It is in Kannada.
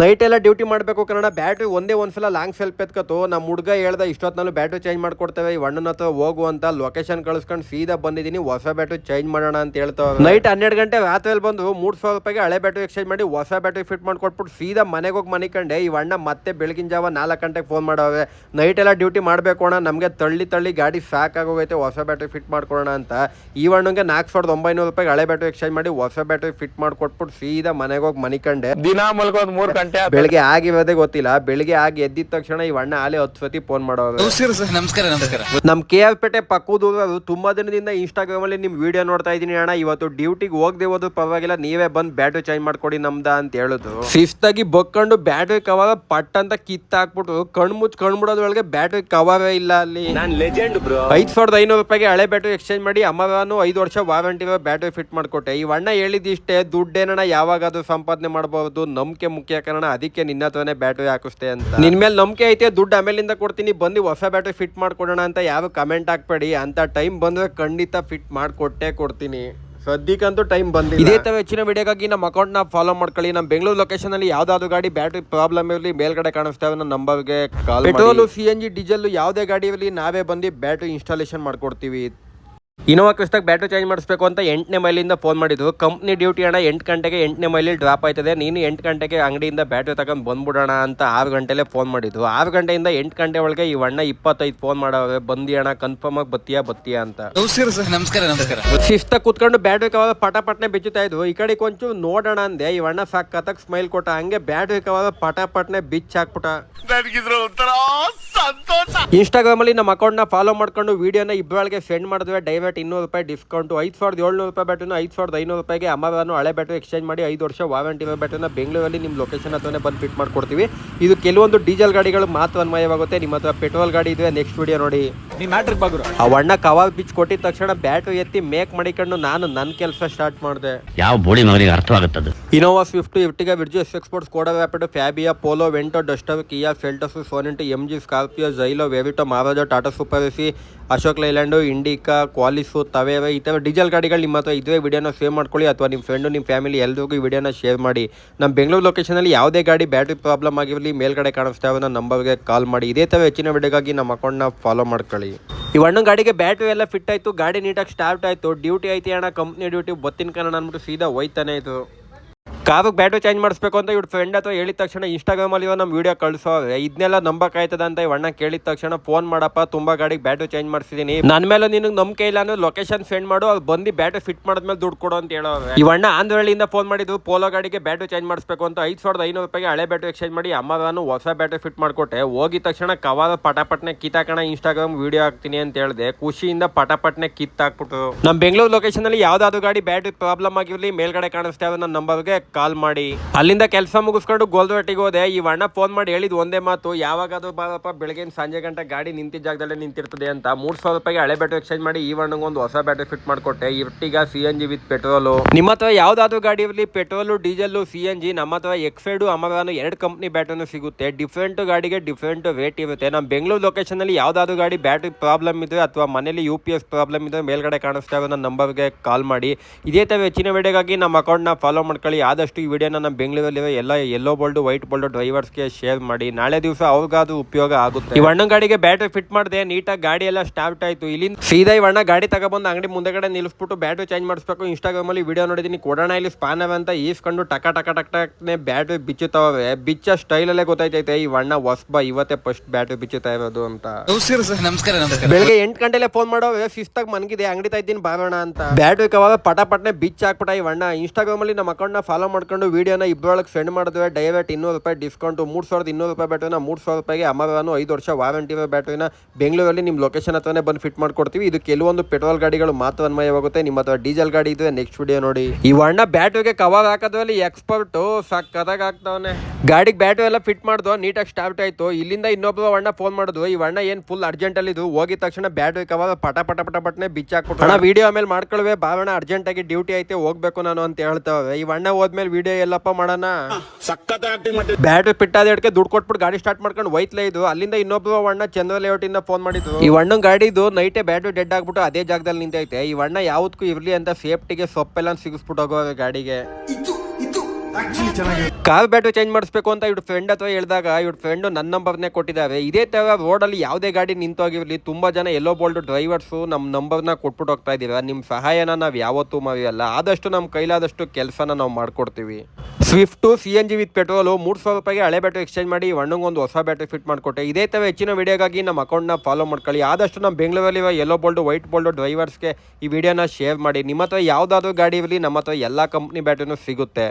ನೈಟ್ ಎಲ್ಲ ಡ್ಯೂಟಿ ಮಾಡಬೇಕು ಕನ್ನಡ. ಬ್ಯಾಟ್ರಿ ಒಂದೇ ಒಂದ್ಸಲ ಲಾಂಗ್ ಸೆಲ್ಫ್ ಎತ್ಕತ್ತು ನಮ್ಮ ಹುಡುಗ ಹೇಳ್ದ ಇಷ್ಟೊತ್ತಿನಲ್ಲೂ ಬ್ಯಾಟ್ರಿ ಚೇಂಜ್ ಮಾಡ್ಕೊಡ್ತೇವೆ. ಈ ಅಣ್ಣನ ಹತ್ರ ಹೋಗು ಅಂತ ಲೊಕೇಶನ್ ಕಳಿಸ್ಕೊಂಡು ಸೀದಾ ಬಂದಿದ್ದೀನಿ. ಹೊಸ ಬ್ಯಾಟ್ರಿ ಚೇಂಜ್ ಮಾಡೋಣ ಅಂತ ಹೇಳ್ತಾವೆ ನೈಟ್ ಹನ್ನೆರಡು ಗಂಟೆ ರಾತ್ರಿಯಲ್ಲಿ ಬಂದು ಮೂರು ಸಾವಿರ ರೂಪಾಯಿಗೆ ಹಳೆ ಬ್ಯಾಟ್ರಿ ಎಕ್ಸ್ಚೇಂಜ್ ಮಾಡಿ ಹೊಸ ಬ್ಯಾಟ್ರಿ ಫಿಟ್ ಮಾಡ್ಕೊಟ್ಬಿಟ್ಟು ಸೀದಾ ಮನೆಗೆ ಹೋಗಿ ಮನಿಕಂಡೆ ಈ ಅಣ್ಣ ಮತ್ತೆ ಬೆಳಗಿನ ಜಾವ ನಾಲ್ಕು ಗಂಟೆಗೆ ಫೋನ್ ಮಾಡವೆ ನೈಟ್ ಎಲ್ಲ ಡ್ಯೂಟಿ ಮಾಡಬೇಕು ಅಣ್ಣ. ನಮಗೆ ತಳ್ಳಿ ತಳ್ಳಿ ಗಾಡಿ ಸಾಕಾಗೋಗೈತೆ. ಹೊಸ ಬ್ಯಾಟ್ರಿ ಫಿಟ್ ಮಾಡ್ಕೊಡೋಣ ಅಂತ. ಈ ಅಣ್ಣಗೆ ನಾಲ್ಕು ಸಾವಿರದ ಒಂಬೈನೂರು ರೂಪಾಯಿಗೆ ಹಳೆ ಬ್ಯಾಟ್ರಿ ಎಕ್ಸ್ಚೇಂಜ್ ಮಾಡಿ ಹೊಸ ಬ್ಯಾಟ್ರಿ ಫಿಟ್ ಮಾಡ್ಕೊಟ್ಬಿಟ್ಟು ಸೀದಾ ಮನೆಗೆ ಹೋಗಿ ಮನಿಕಂಡೆ ದಿನ ಮಲ್ಕೊಂಡು ಮೂರ್ ಗಂಟೆ. ಬೆಳಿಗ್ಗೆ ಆಗಿರೋದೇ ಗೊತ್ತಿಲ್ಲ. ಬೆಳಿಗ್ಗೆ ಆಗಿ ಎದ್ದಿದ ತಕ್ಷಣ ಈ ಅಣ್ಣ ಆಲೆ ಹತ್ತು ಸತಿ ಫೋನ್ ಮಾಡೋದು ನಮಸ್ಕಾರ ನಮಸ್ಕಾರ ನಮ್ ಕೆ ಆರ್ ಪೇಟೆ ಪಕ್ಕದೂರು ತುಂಬಾ ದಿನದಿಂದ ಇನ್ಸ್ಟಾಗ್ರಾಮ್ ಅಲ್ಲಿ ನಿಮ್ ವಿಡಿಯೋ ನೋಡ್ತಾ ಇದೀನಿ ಅಣ್ಣ. ಇವತ್ತು ಡ್ಯೂಟಿಗೆ ಹೋಗದೆ ಹೋದ್ರು ಪರವಾಗಿಲ್ಲ. ನೀವೇ ಬಂದ್ ಬ್ಯಾಟ್ರಿ ಚೇಂಜ್ ಮಾಡ್ಕೊಡಿ ನಮ್ದ ಅಂತ ಹೇಳುದು. ಆಗಿ ಬಕ್ಕೊಂಡು ಬ್ಯಾಟ್ರಿ ಕವರ್ ಪಟ್ ಅಂತ ಕಿತ್ತಾಕ್ಬಿಟ್ಟು ಕಣ್ ಮುಚ್ಚ ಕಣ್ ಬಿಡೋದ್ರೊಳಗೆ ಬ್ಯಾಟ್ರಿ ಕವರೇ ಇಲ್ಲ ಅಲ್ಲಿ. ಐದ್ ಸಾವಿರದ ಐನೂರು ರೂಪಾಯಿಗೆ ಹಳೆ ಬ್ಯಾಟ್ರಿ ಎಕ್ಸ್ಚೇಂಜ್ ಮಾಡಿ ಅಮ್ಮನು ಐದು ವರ್ಷ ವಾರಂಟಿ ಬ್ಯಾಟ್ರಿ ಫಿಟ್ ಮಾಡ್ಕೊಟ್ಟೆ. ಈ ಅಣ್ಣ ಹೇಳಿದಿಷ್ಟೇ ದುಡ್ಡೇನಣ್ಣ ಯಾವಾಗಾದ್ರೂ ಸಂಪಾದನೆ ಮಾಡಬಹುದು ನಂಬಿಕೆ ಮುಖ್ಯ ಕಾರಣ ಅದಕ್ಕೆ ನಿನ್ನ ಹತ್ರನೇ ಬ್ಯಾಟ್ರಿ ಹಾಕಿಸ್ತೆ ಅಂತ. ನಿನ್ ಮೇಲೆ ನಂಬಿಕೆ ಐತೆ ದುಡ್ಡು ಆಮೇಲಿಂದ ಕೊಡ್ತೀನಿ ಬಂದು ಹೊಸ ಬ್ಯಾಟ್ರಿ ಫಿಟ್ ಮಾಡ್ಕೊಡೋಣ ಅಂತ ಯಾವ ಕಮೆಂಟ್ ಹಾಕ್ಬೇಡಿ ಅಂತ ಟೈಮ್ ಬಂದ್ರೆ ಖಂಡಿತ ಫಿಟ್ ಮಾಡ್ಕೊಟ್ಟೆ ಕೊಡ್ತೀನಿ. ಸದ್ಯಕ್ಕಂತೂ ಟೈಮ್ ಬಂದಿಲ್ಲ. ಇದೇ ತರ ಹೆಚ್ಚಿನ ವಿಡಿಯೋಗಾಗಿ ನಮ್ಮ ಅಕೌಂಟ್ನ ನ ಫಾಲೋ ಮಾಡ್ಕೊಳ್ಳಿ. ನಮ್ಮ ಬೆಂಗಳೂರು ಲೊಕೇಶನ್ ಅಲ್ಲಿ ಯಾವ್ದಾದ್ರು ಗಾಡಿ ಬ್ಯಾಟ್ರಿ ಪ್ರಾಬ್ಲಮ್ ಇರಲಿ ಮೇಲ್ಗಡೆ ಕಾಣಿಸ್ತಾ ನಮ್ಮ ನಂಬರ್ಗೆ call petrol C N G diesel ಯಾವುದೇ ಗಾಡಿ ಇರಲಿ ನಾವೇ ಬಂದು ಬ್ಯಾಟ್ರಿ ಇನ್ಸ್ಟಾಲೇಷನ್ ಮಾಡ್ಕೊಡ್ತೀವಿ. ಇನೋವಾ ಕ್ರಿಸ್ತಾಗ ಬ್ಯಾಟ್ರಿ ಚೇಂಜ್ ಮಾಡಿಸ್ಬೇಕು ಅಂತ ಎಂಟನೇ ಮೈಲಿಂದ ಫೋನ್ ಮಾಡಿದ್ದು. ಕಂಪ್ನಿ ಡ್ಯೂಟಿ ಅಣ್ಣ ಎಂಟು ಗಂಟೆಗೆ ಎಂಟನೇ ಮೈಲಿ ಡ್ರಾಪ್ ಆಯ್ತದೆ. ನೀನು ಎಂಟು ಗಂಟೆಗೆ ಅಂಗಡಿಯಿಂದ ಬ್ಯಾಟ್ರಿ ತಗೊಂಡು ಬಂದ್ಬಿಡೋಣ ಅಂತ ಆರು ಗಂಟೆಲೆ ಫೋನ್ ಮಾಡಿದ್ದು. ಆರು ಗಂಟೆಯಿಂದ ಎಂಟು ಗಂಟೆ ಒಳಗೆ ಈ ಅಣ್ಣ ಇಪ್ಪತ್ತೈದು ಫೋನ್ ಮಾಡೋವೆ ಬಂದಿ ಅಣ್ಣ ಕನ್ಫರ್ಮ್ ಆಗಿ ಬತ್ತೀಯಾ ಬತ್ತೀಯಾ ಅಂತ. ನಮಸ್ಕಾರ ಸರ್ ನಮಸ್ಕಾರ ನಮಸ್ಕಾರ. ಶಿಸ್ತ ಕುತ್ಕೊಂಡು ಬ್ಯಾಟ್ರಿ ಕವಾದ ಪಟ ಪಟ್ನೆ ಬಿಚ್ಚುತ್ತಾ ಇದ್ವು. ಈ ಕಡೆ ಕೊಂಚು ನೋಡೋಣ ಅಂದೆ. ಈ ಅಣ್ಣ ಸಾಕತ್ತಾಗ ಸ್ಮೈಲ್ ಕೊಟ್ಟ. ಹಂಗೆ ಬ್ಯಾಟ್ರಿ ಕವಾದ ಪಟ ಪಟ್ನೆ ಬಿಚ್ ಹಾಕ್ಬಿಟ್ಟ. ಇನ್ಸ್ಟಾಗ್ರಾಮ್ ಅಲ್ಲಿ ನಮ್ಮ ಅಕೌಂಟ್ನ ಫಾಲೋ ಮಾಡ್ಕೊಂಡು ವಿಡಿಯೋನ ಇಬ್ಬರೊಳಗೆ ಸೆಂಡ್ ಮಾಡಿದ್ವಿ. ಡೈವರ್ಟ್ ಇನ್ನೂರು ರೂಪಾಯಿ ಡಿಸ್ಕೌಂಟು ಐದು ಸಾವಿರದ ಏಳ್ನೂರು ರೂಪಾಯಿ ಬ್ಯಾಟ್ರಿನ ಐದು ಸಾವಿರದ ಐನೂರು ರೂಪಾಯಿಗೆ ಅಮರನ್ನು ಹಳೆ ಬ್ಯಾಟ್ರಿ ಎಕ್ಸ್ಚೇಂಜ್ ಮಾಡಿ ಐದು ವರ್ಷ ವಾರಂಟಿ ಬ್ಯಾಟ್ರಿನ ಬೆಂಗಳೂರಲ್ಲಿ ನಿಮ್ಮ ಲೊಕೇಶನ್ ಹತ್ರನೇ ಬಂದು ಫಿಟ್ ಮಾಡಿಕೊಡ್ತೀವಿ. ಇದು ಕೆಲವೊಂದು ಡೀಸೆಲ್ ಗಾಡಿಗಳು ಮಾತ್ರ ಅನ್ವಯವಾಗುತ್ತೆ. ನಿಮ್ಮ ಹತ್ರ ಪೆಟ್ರೋಲ್ ಗಾಡಿ ಇದ್ರೆ ನೆಕ್ಸ್ಟ್ ವಿಡಿಯೋ ನೋಡಿ. ನೀ ಮ್ಯಾಟ್ರಿಕ್ ಬಾಗುರು. ಆ ಅಣ್ಣ ಕವಾಬ್ ಬಿಚ್ ಕೊಟ್ಟಿದ ತಕ್ಷಣ ಬ್ಯಾಟ್ರಿ ಎತ್ತಿ ಮೇಕ್ ಮಾಡಿಕೊಂಡು ನಾನು ನನ್ನ ಕೆಲಸ ಸ್ಟಾರ್ಟ್ ಮಾಡಿದೆ. ಯಾವ ಬೋಳಿ ಮಗನಿಗೆ ಅರ್ಥವಾಗುತ್ತದೆ ಇನೋವಾ ಸ್ವಿಫ್ಟ್ ಇರ್ಟಿಗ ವಿರ್ಜು ಎಸ್ exports Skoda Rapid Fabia Polo Vento Duster Kia Seltos Sonet M G Scorpio Xylo ವೆವಿಟೋ ಮಾರಾಜ Tata Super Ace Ashok Leyland Indica Qualis Tavera ಈ ಥರ ಡೀಸೆಲ್ ಗಾಡಿಗಳು ನಿಮ್ಮ ಹತ್ರ ಇದೇ ವಿಡಿಯೋನ ಸೇವ್ ಮಾಡ್ಕೊಳ್ಳಿ ಅಥವಾ ನಿಮ್ಮ ಫ್ರೆಂಡು ನಿಮ್ಮ ಫ್ಯಾಮಿಲಿ ಎಲ್ರಿಗೂ ಈ ವಿಡಿಯೋನ ಶೇರ್ ಮಾಡಿ. ನಮ್ಮ ಬೆಂಗಳೂರು ಲೊಕೇಶನಲ್ಲಿ ಯಾವುದೇ ಗಾಡಿ ಬ್ಯಾಟ್ರಿ ಪ್ರಾಬ್ಲಮ್ ಆಗಿರಲಿ ಮೇಲ್ಗಡೆ ಕಾಣಿಸ್ತಾ ಇರೋ ನಂಬರ್ಗೆ ಕಾಲ್ ಮಾಡಿ. ಇದೇ ಥರ ಹೆಚ್ಚಿನ ವಿಡಿಯೋಗಾಗಿ ನಮ್ಮ ಅಕೌಂಟ್ನ ಫಾಲೋ ಮಾಡ್ಕೊಳ್ಳಿ. ಈ ಅಣ್ಣ ಗಾಡಿಗೆ ಬ್ಯಾಟ್ರಿ ಎಲ್ಲ ಫಿಟ್ ಆಯಿತು, ಗಾಡಿ ನೀಟಾಗಿ ಸ್ಟಾರ್ಟ್ ಆಯಿತು ಡ್ಯೂಟಿ ಐತಿ ಅಣ್ಣ ಕಂಪ್ನಿ ಡ್ಯೂಟಿ ಬತ್ತಿನ ಕನ್ನಡ ಅಂದ್ಬಿಟ್ಟು ಸೀದಾ ಹೋಯ್ತಾನೆ ಇದು. ಕಾರಿಗೆ ಬ್ಯಾಟ್ರಿ ಚೇಂಜ್ ಮಾಡಿಸ್ಬೇಕು ಅಂತ ಇವ್ರ ಫ್ರೆಂಡ್ ಅಥವಾ ಹೇಳಿದ ತಕ್ಷಣ ಇನ್ಸ್ಟಾಗ್ರಾಮಲ್ಲಿ ನಮ್ಮ ವೀಡಿಯೋ ಕಳಿಸೋ. ಇದನ್ನೆಲ್ಲ ನಂಬಕ್ಕಾಯ್ತದ ಅಂತ ಇವಣ್ಣ ಕೇಳಿದ ತಕ್ಷಣ, ಫೋನ್ ಮಾಡಪ್ಪ, ತುಂಬಾ ಗಾಡಿಗೆ ಬ್ಯಾಟ್ರಿ ಚೇಂಜ್ ಮಾಡಿಸಿದೀನಿ. ನನ್ನ ಮೇಲೆ ನಿನಗೆ ನಂಬಿಕೆ ಇಲ್ಲ ಅಂದ್ರೆ ಲೊಕೇಶನ್ ಸೆಂಡ್ ಮಾಡು, ಅವ್ರು ಬಂದು ಬ್ಯಾಟ್ರಿ ಫಿಟ್ ಮಾಡಿದ್ಮೇಲೆ ದುಡ್ಡು ಕೊಡು ಅಂತ ಹೇಳೋರು. ಇವಣ್ಣ ಅಣ್ಣ ಆಂಧ್ರಹಳ್ಳಿಯಿಂದ ಫೋನ್ ಮಾಡಿದ್ರು ಪೋಲೋ ಗಾಡಿಗೆ ಬ್ಯಾಟ್ರಿ ಚೇಂಜ್ ಮಾಡಿಸ್ಬೇಕು ಅಂತ ಐದು ಸಾವಿರದ ಐನೂರು ರೂಪಾಯಿಗೆ ಹಳೆ ಬ್ಯಾಟ್ರಿ ಎಕ್ಸ್ಚೇಂಜ್ ಮಾಡಿ ಅಮ್ಮ ನಾನು ಹೊಸ ಬ್ಯಾಟ್ರಿ ಫಿಟ್ ಮಾಡಿಕೊಟ್ಟೆ. ಹೋಗಿದ ತಕ್ಷಣ ಕವಾದ ಪಟಾಪಟ್ನೆ ಕಿತ್ತಾಕಣ ಇನ್ಸ್ಟಾಗ್ರಾಮ್ ವೀಡಿಯೋ ಹಾಕ್ತೀನಿ ಅಂತ ಹೇಳಿದೆ. ಖುಷಿಯಿಂದ ಪಟಾಪಟ್ನೆ ಕಿತ್ತಾಕ್ಬಿಟ್ಟು ನಮ್ಮ ಬೆಂಗಳೂರು ಲೊಕೇಶನ್ ಅಲ್ಲಿ ಯಾವ್ದಾದ್ರು ಗಾಡಿ ಬ್ಯಾಟ್ರಿ ಪ್ರಾಬ್ಲಮ್ ಆಗಿರಲಿ, ಮೇಲ್ಗಡೆ ಕಾಣಿಸ್ತಾ ಇರೋ ನನ್ನ ನಂಬರ್ಗೆ ಕಾಲ್ ಮಾಡಿ. ಅಲ್ಲಿಂದ ಕೆಲಸ ಮುಗಿಸ್ಕೊಂಡು ಗೋಲ್ದೊಟ್ಟಿಗೆ ಹೋದೆ. ಈ ಅಣ್ಣ ಫೋನ್ ಮಾಡಿ ಹೇಳಿದ್ ಒಂದೇ ಮಾತು, ಯಾವಾಗಾದ್ರೂ ಬಾರಪ್ಪ ಬೆಳಗ್ಗೆ ಸಂಜೆ ಗಂಟೆ ಗಾಡಿ ನಿಂತಿದ್ದ ಜಾಗದಲ್ಲೇ ನಿಂತಿರ್ತದೆ ಅಂತ. ಮೂರ್ ಸಾವಿರ ರೂಪಾಯಿಗೆ ಹಳೆ ಬ್ಯಾಟ್ರಿ ಎಕ್ಸ್ಚೇಂಜ್ ಮಾಡಿ ಈ ಅಣ್ಣಗೆ ಒಂದು ಹೊಸ battery fit ಮಾಡಿಕೊಟ್ಟೆ. Ertiga C N G with petrol ನಿಮ್ಮ ಹತ್ರ ಯಾವ್ದಾದ್ರು ಗಾಡಿ ಇರಲಿ petrol diesel C N G ನಮ್ಮ ಹತ್ರ ಎಕ್ಸೈಡು ಅಮರಾನು ಎರಡು ಕಂಪ್ನಿ ಬ್ಯಾಟ್ರಿನೂ ಸಿಗುತ್ತೆ. ಡಿಫ್ರೆಂಟ್ ಗಾಡಿಗೆ ಡಿಫ್ರೆಂಟ್ ರೇಟ್ ಇರುತ್ತೆ. ನಮ್ಮ ಬೆಂಗಳೂರು ಲೊಕೇಶನ್ ಅಲ್ಲಿ ಯಾವ್ದಾದ್ರು ಗಾಡಿ ಬ್ಯಾಟ್ರಿ ಪ್ರಾಬ್ಲಮ್ ಇದ್ರೆ ಅಥವಾ ಮನೇಲಿ ಯು ಪಿ ಎಸ್ ಪ್ರಾಬ್ಲಮ್ ಇದ್ರೆ ಮೇಲ್ಗಡೆ ಕಾಣಿಸ್ತಾ ಇರೋ ನನ್ನ ನಂಬರ್ಗೆ ಕಾಲ್ ಮಾಡಿ. ಇದೇ ತರ ಹೆಚ್ಚಿನ ವಿಡಿಯೋಗಾಗಿ ನಮ್ಮ ಅಕೌಂಟ್ನ ಫಾಲೋ ಮಾಡ್ಕೊಳ್ಳಿ. ಆದಷ್ಟು ಈ ವಿಡಿಯೋನ ನಮ್ಮ ಬೆಂಗಳೂರಲ್ಲಿರೋ ಎಲ್ಲ ಎಲ್ಲೋ ಬೋಲ್ಡ್ ವೈಟ್ ಬೋಲ್ಡು ಡ್ರೈವರ್ಸ್ಗೆ ಶೇರ್ ಮಾಡಿ. ನಾಳೆ ದಿವಸ ಅವ್ರಿಗಾದ್ರು ಉಪಯೋಗ ಆಗುತ್ತೆ. ಈ ಅಣ್ಣನ ಗಾಡಿಗೆ ಬ್ಯಾಟ್ರಿ ಫಿಟ್ ಮಾಡಿದೆ ನೀಟಾಗಿ ಗಾಡಿ ಎಲ್ಲ ಸ್ಟಾರ್ಟ್ ಆಯ್ತು. ಇಲ್ಲಿಂದ ಸೀದಾ ಈ ಅಣ್ಣ ಗಾಡಿ ತಗೊಬಂದು ಅಂಗಡಿ ಮುಂದೆಗಡೆ ನಿಲ್ಲಿಸ್ಬಿಟ್ಟು ಬ್ಯಾಟ್ರಿ ಚೇಂಜ್ ಮಾಡಿಸ್ಬೇಕು. ಇನ್ಸ್ಟಾಗ್ರಾಮ್ ಅಲ್ಲಿ ವಿಡಿಯೋ ನೋಡಿದ್ದೀನಿ ಕೊಡೋಣ ಇಲ್ಲಿ ಸ್ಪಾನ್ ಅಂತ ಈಸ್ಕೊಂಡು ಟಕ ಟಕ ಟಕ್ ಟಕ್ನೆ ಬ್ಯಾಟ್ರಿ ಬಿಚ್ಚುತ್ತವೆ. ಬಿಚ್ಚ ಸ್ಟೈಲಲ್ಲೇ ಗೊತ್ತಾಯ್ತೈತೆ. ಈ ಅಣ್ಣ ಹೊಸ್ಬ ಇವತ್ತೇ ಫಸ್ಟ್ ಬ್ಯಾಟ್ರಿ ಬಿಚ್ಚುತ್ತಾ ಇರೋದು ಅಂತ. ನಮಸ್ಕಾರ ಬೆಳಗ್ಗೆ ಎಂಟು ಗಂಟೆಲೆ ಫೋನ್ ಮಾಡೋ ಶಿಸ್ತಾಗಿ ಮನಗಿದೆ. ಅಂಗಡಿ ಇದ್ದೀನಿ ಬಾರೋಣ ಅಂತ. ಬ್ಯಾಟ್ರಿ ಕವಾಗ ಪಟ ಪಟ್ನೆ ಬಿಚ್ ಹಾಕ್ಬಿಟ್ಟ ಈ ವಣ್ಣ ಇನ್ಸ್ಟಾಗ್ರಾಮ್ ಅಲ್ಲಿ ನಮ್ಮ ಅಕೌಂಟ್ನ ಫಾಲೋ ಮಾಡ್ಕೊಂಡು ವೀಡಿಯೋನ ಇಬ್ಬರೊಳಗೆ ಸೆಂಡ್ ಮಾಡಿದ್ವಿ. ಡೈರೆಕ್ಟ್ ಇನ್ನೂರು ರೂಪಾಯಿ ಡಿಸ್ಕೌಂಟು ಮೂರು ಸಾವಿರದ ಇನ್ನೂರು ರೂಪಾಯಿ ಬ್ಯಾಟ್ರಿನ ಮೂರು ಸಾವಿರ ರೂಪಾಯಿಗೆ ಅಮರಾನು ಐದು ವರ್ಷ ವಾರಂಟಿ ಇರೋ ಬ್ಯಾಟ್ರಿನ ಬೆಂಗಳೂರಲ್ಲಿ ನಿಮ್ಮ ಲೊಕೇಶನ್ ಹತ್ರನೇ ಬಂದು ಫಿಟ್ ಮಾಡ್ಕೊಡ್ತೀವಿ. ಇದು ಕೆಲವೊಂದು ಪೆಟ್ರೋಲ್ ಗಾಡಿಗಳು ಮಾತ್ರ ಅನ್ವಯವಾಗುತ್ತೆ. ನಿಮ್ಮ ಹತ್ರ ಡೀಸೆಲ್ ಗಾಡಿ ಇದ್ರೆ ನೆಕ್ಸ್ಟ್ ವಿಡಿಯೋ ನೋಡಿ. ಈ ಅಣ್ಣ ಬ್ಯಾಟ್ರಿಗೆ ಕವರ್ ಹಾಕೋದ್ರಲ್ಲಿ ಎಕ್ಸ್ಪರ್ಟು ಸಕ್ಕದಾಗ ಆಗ್ತಾವನೆ ಗಾಡಿಗೆ ಬ್ಯಾಟ್ರಿ ಎಲ್ಲ ಫಿಟ್ ಮಾಡ್ದು ನೀಟಾಗಿ ಸ್ಟಾರ್ಟ್ ಆಯಿತು. ಇಲ್ಲಿಂದ ಇನ್ನೊಬ್ಬ ಅಣ್ಣ ಫೋನ್ ಮಾಡಿದ್ವು ಈ ಅಣ್ಣ ಏನು ಫುಲ್ ಅರ್ಜೆಂಟ್ ಅಲ್ಲಿ ಇದು ಹೋಗಿದ ತಕ್ಷಣ ಬ್ಯಾಟ್ರಿ ಕವಾಗ ಪಟ ಪಟ ಪಟ ಪಟ್ನೆ ಬಿಚ್ಚಾಕ್ಬಿಟ್ಟು ಅಣ್ಣ ವೀಡಿಯೋ ಆಮೇಲೆ ಮಾಡ್ಕೊಳ್ವೆ. ಬಾವಣ್ಣ ಅರ್ಜೆಂಟ್ ಆಗಿ ಡ್ಯೂಟಿ ಐತೆ ಹೋಗ್ಬೇಕು ನಾನು ಅಂತ ಹೇಳ್ತಾವೆ ಈ ಅಣ್ಣ ಹೋದ್ಮೇಲೆ ವೀಡಿಯೋ ಎಲ್ಲಪ್ಪ ಮಾಡೋಣ? ಬ್ಯಾಟ್ರಿ ಫಿಟ್ ಆದ ಎಡ್ಕೆ ದುಡ್ಡು ಕೊಟ್ಬಿಟ್ಟು ಗಾಡಿ ಸ್ಟಾರ್ಟ್ ಮಾಡ್ಕೊಂಡು ಹೋಯ್ತಲೇ ಇದು. ಅಲ್ಲಿಂದ ಇನ್ನೊಬ್ಬ ಅಣ್ಣ ಚಂದ್ರ ಲೇಔಟ್ ಇಂದ ಫೋನ್ ಮಾಡಿದ್ರು ಈ ಅಣ್ಣನ ಗಾಡಿದು ನೈಟೇ ಬ್ಯಾಟ್ರಿ ಡೆಡ್ ಆಗ್ಬಿಟ್ಟು ಅದೇ ಜಾಗದಲ್ಲಿ ನಿಂತೈತೆ. ಈ ಅಣ್ಣ ಯಾವ್ದಕ್ಕೂ ಇರ್ಲಿ ಅಂತ ಸೇಫ್ಟಿಗೆ ಸೊಪ್ಪೆಲ್ಲ ಸಿಗಿಸ್ಬಿಟ್ಟು ಹೋಗೋ ಗಾಡಿಗೆ. ಕಾರ್ ಬ್ಯಾಟ್ರಿ ಚೇಂಜ್ ಮಾಡಿಸ್ಬೇಕು ಅಂತ ಇವ್ರ ಫ್ರೆಂಡ್ ಅಥವಾ ಹೇಳಿದಾಗ ಇವ್ರ ಫ್ರೆಂಡ್ ನನ್ನ ನಂಬರ್ನೇ ಕೊಟ್ಟಿದ್ದಾರೆ ಇದೇ ಥರ ರೋಡಲ್ಲಿ ಯಾವುದೇ ಗಾಡಿ ನಿಂತೋಗಿರಲಿ, ತುಂಬ ಜನ ಎಲ್ಲೋ ಬೋಲ್ಡ್ ಡ್ರೈವರ್ಸು ನಮ್ಮ ನಂಬರ್ನ ಕೊಟ್ಬಿಟ್ಟು ಹೋಗ್ತಾ ಇದ್ದೀರಾ ನಿಮ್ಮ ಸಹಾಯನ ನಾವು ಯಾವತ್ತೂ ಮರೆಯಲ್ಲ. ಆದಷ್ಟು ನಮ್ಮ ಕೈಲಾದಷ್ಟು ಕೆಲಸನ ನಾವು ಮಾಡ್ಕೊಡ್ತೀವಿ. Swift C N G with petrol ಮೂರು ಸಾವಿರ ರೂಪಾಯಿಗೆ ಹಳೆ ಬ್ಯಾಟ್ರಿ ಎಕ್ಸ್ಚೇಂಜ್ ಮಾಡಿ ಒಂದು ಹೊಸ ಬ್ಯಾಟ್ರಿ ಫಿಟ್ ಮಾಡಿಕೊಟ್ಟೆ. ಇದೇ ಥರ ಹೆಚ್ಚಿನ ವಿಡಿಯೋಗಾಗಿ ನಮ್ಮ ಅಕೌಂಟ್ನ ಫಾಲೋ ಮಾಡ್ಕೊಳ್ಳಿ. ಆದಷ್ಟು ನಮ್ಮ ಬೆಂಗಳೂರಲ್ಲಿರುವ ಎಲ್ಲೋ ಬೋಲ್ಡು ವೈಟ್ ಬೋಲ್ಡು ಡ್ರೈವರ್ಸ್ಗೆ ಈ ವಿಡಿಯೋನ ಶೇರ್ ಮಾಡಿ. ನಿಮ್ಮ ಹತ್ರ ಯಾವುದಾದ್ರೂ ಗಾಡಿ ಇರಲಿ, ನಮ್ಮ ಹತ್ರ ಎಲ್ಲ ಕಂಪ್ನಿ ಬ್ಯಾಟ್ರಿನೂ ಸಿಗುತ್ತೆ.